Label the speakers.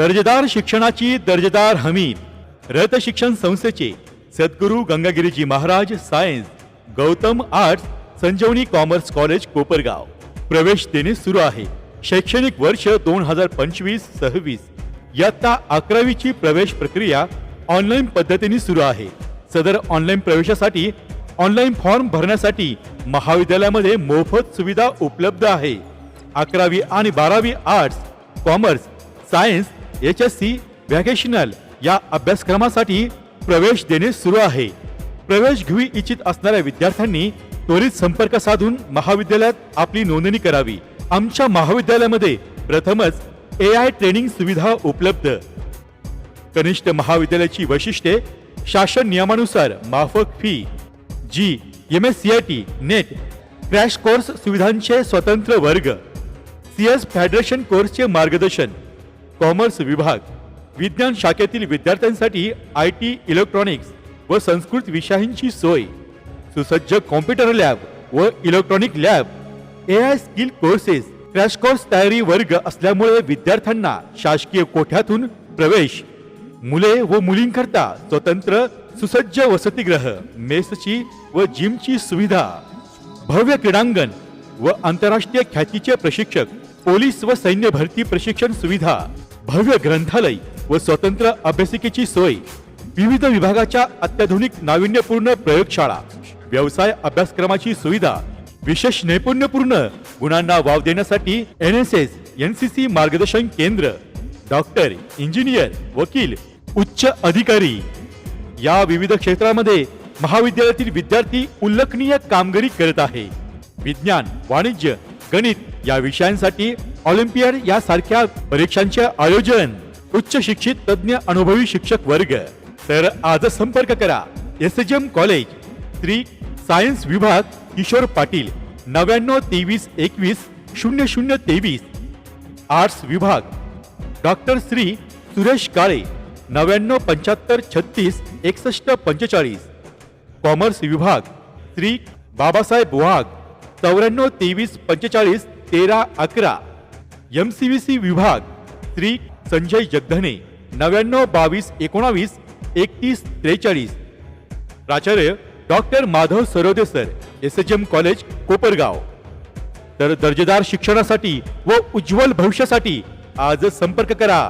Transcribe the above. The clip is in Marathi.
Speaker 1: दर्जेदार शिक्षणाची दर्जेदार हमी. रयत शिक्षण संस्थेचे Sadguru Gangagiriji Maharaj science Gautam arts Sanjivani commerce college Kopargaon. प्रवेश देणे सुरू आहे. शैक्षणिक वर्ष दोन हजार पंचवीस सव्वीस. इयत्ता अकरावीची प्रवेश प्रक्रिया ऑनलाईन पद्धतीने सुरू आहे. सदर ऑनलाईन प्रवेशासाठी ऑनलाईन फॉर्म भरण्यासाठी महाविद्यालयामध्ये मोफत सुविधा उपलब्ध आहे. अकरावी आणि बारावी arts commerce science H S C vocational या अभ्यासक्रमासाठी प्रवेश देणे सुरू आहे. प्रवेश घेऊ इच्छित असणाऱ्या विद्यार्थ्यांनी त्वरित संपर्क साधून महाविद्यालयात आपली नोंदणी करावी. आमच्या महाविद्यालयामध्ये प्रथमच ए आय ट्रेनिंग सुविधा उपलब्ध. कनिष्ठ महाविद्यालयाची वैशिष्ट्ये शासन नियमानुसार माफक fee G M S C I T net crash course सुविधांचे स्वतंत्र वर्ग सी एस फेडरेशन कोर्सचे मार्गदर्शन कॉमर्स विभाग विज्ञान शाखेतील विद्यार्थ्यांसाठी आय टी इलेक्ट्रॉनिक्स व संस्कृत विषयांची सोय सुसज्ज कॉम्प्युटर लॅब व electronic lab A I skill courses crash course तयारी वर्ग असल्यामुळे विद्यार्थ्यांना शासकीय कोठ्यातून प्रवेश मुले व मुलींकरता स्वतंत्र सुसज्ज वसतिगृह मेसची व जिमची सुविधा भव्य क्रीडांगण व आंतरराष्ट्रीय ख्यातीचे प्रशिक्षक पोलीस व सैन्य भरती प्रशिक्षण सुविधा भव्य ग्रंथालय व स्वतंत्र अभ्यासिकेची सोय विविध विभागाच्या अत्याधुनिक नाविन्यपूर्ण प्रयोगशाळा व्यवसाय अभ्यासक्रमाची सुविधा विशेष नैपुण्यपूर्ण गुणांना वाव देण्यासाठी N S S N C C मार्गदर्शन केंद्र डॉक्टर इंजिनियर वकील उच्च अधिकारी. या विविध क्षेत्रामध्ये महाविद्यालयातील विद्यार्थी उल्लेखनीय कामगिरी करत आहे. विज्ञान वाणिज्य गणित या विषयांसाठी ऑलिम्पियड यासारख्या परीक्षांचे आयोजन उच्च शिक्षित तज्ञ अनुभवी शिक्षक वर्ग. तर आज संपर्क करा. S H M college Shri science विभाग किशोर पाटील नव्याण्णव तेवीस एकवीस शून्य शून्य तेवीस. आर्ट्स विभाग डॉक्टर श्री सुरेश काळे नव्याण्णव पंच्याहत्तर छत्तीस एकसष्ट पंचेचाळीस. कॉमर्स विभाग श्री बाबासाहेब वाघ चौऱ्याण्णव तेवीस पंचेचाळीस तेरा अकरा. एम सी व्ही सी विभाग श्री संजय जगधने नव्याण्णव बावीस एकोणावीस एकतीस त्रेचाळीस. प्राचार्य doctor Madhav Sarode sir S H M college Kopargaon. तर दर्जेदार शिक्षणासाठी व उज्ज्वल भविष्यासाठी आज संपर्क करा.